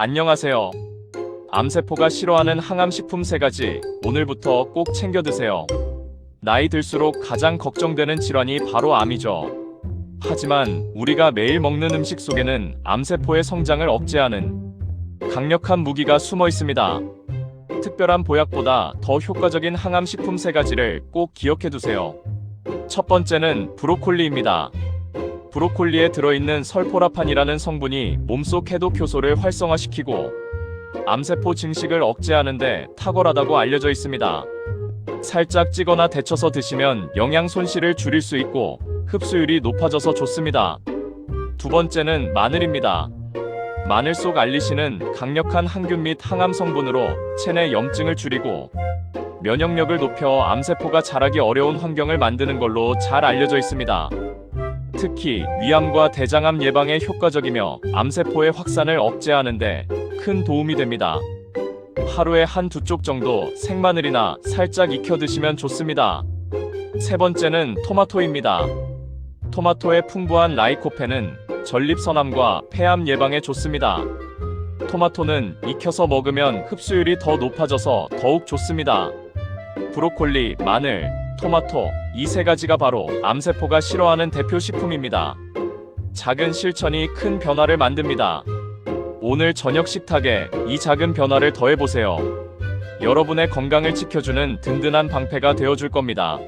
안녕하세요. 암세포가 싫어하는 항암식품 3가지 오늘부터 꼭 챙겨 드세요. 나이 들수록 가장 걱정되는 질환이 바로 암이죠. 하지만 우리가 매일 먹는 음식 속에는 암세포의 성장을 억제하는 강력한 무기가 숨어 있습니다. 특별한 보약보다 더 효과적인 항암식품 3가지를 꼭 기억해 두세요. 첫 번째는 브로콜리입니다. 브로콜리에 들어있는 설포라판이라는 성분이 몸속 해독 효소를 활성화시키고 암세포 증식을 억제하는데 탁월하다고 알려져 있습니다. 살짝 찌거나 데쳐서 드시면 영양 손실을 줄일 수 있고 흡수율이 높아져서 좋습니다. 두 번째는 마늘입니다. 마늘 속 알리신은 강력한 항균 및 항암 성분으로 체내 염증을 줄이고 면역력을 높여 암세포가 자라기 어려운 환경을 만드는 걸로 잘 알려져 있습니다. 특히 위암과 대장암 예방에 효과적이며 암세포의 확산을 억제하는데 큰 도움이 됩니다. 하루에 한 두 쪽 정도 생마늘이나 살짝 익혀 드시면 좋습니다. 세 번째는 토마토입니다. 토마토의 풍부한 라이코펜은 전립선암과 폐암 예방에 좋습니다. 토마토는 익혀서 먹으면 흡수율이 더 높아져서 더욱 좋습니다. 브로콜리, 마늘, 토마토 이 세 가지가 바로 암세포가 싫어하는 대표 식품입니다. 작은 실천이 큰 변화를 만듭니다. 오늘 저녁 식탁에 이 작은 변화를 더해보세요. 여러분의 건강을 지켜주는 든든한 방패가 되어줄 겁니다.